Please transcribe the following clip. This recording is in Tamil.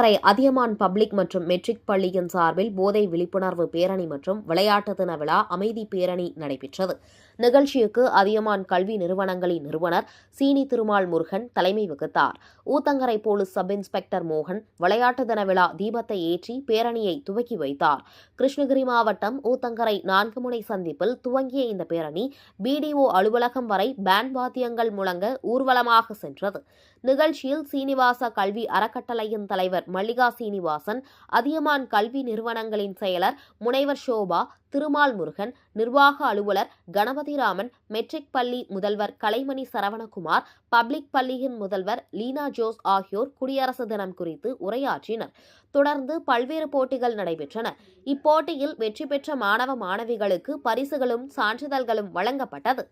ஊத்தங்கரை அதியமான் பப்ளிக் மற்றும் மெட்ரிக் பள்ளியின் சார்பில் போதை விழிப்புணர்வு பேரணி மற்றும் விளையாட்டு தின விழா அமைதி பேரணி நடைபெற்றது. நிகழ்ச்சிக்கு அதியமான் கல்வி நிறுவனங்களின் நிறுவனர் சீனி திருமால் முருகன் தலைமை வகித்தார். ஊத்தங்கரை போலீஸ் சப் இன்ஸ்பெக்டர் மோகன் விளையாட்டு தின விழா தீபத்தை ஏற்றி பேரணியை துவக்கி வைத்தார். கிருஷ்ணகிரி மாவட்டம் ஊத்தங்கரை நான்கு முனை சந்திப்பில் துவங்கிய இந்த பேரணி பிடிஓ அலுவலகம் வரை பேண்ட் வாத்தியங்கள் முழங்க ஊர்வலமாக சென்றது. நிகழ்ச்சியில் சீனிவாச கல்வி அறக்கட்டளையின் தலைவர் மல்லிகா சீனிவாசன் அதியமான் கல்வி நிறுவனங்களின் செயலர் முனைவர் சோபா திருமால் முருகன் நிர்வாக அலுவலர் கணபதிராமன் மெட்ரிக் பள்ளி முதல்வர் கலைமணி சரவணகுமார் பப்ளிக் பள்ளியின் முதல்வர் லீனா ஜோஸ் ஆகியோர் குடியரசு தினம் குறித்து உரையாற்றினர். தொடர்ந்து பல்வேறு போட்டிகள் நடைபெற்றன. இப்போட்டியில் வெற்றி பெற்ற மாணவ மாணவிகளுக்கு பரிசுகளும் சான்றிதழ்களும் வழங்கப்பட்டது.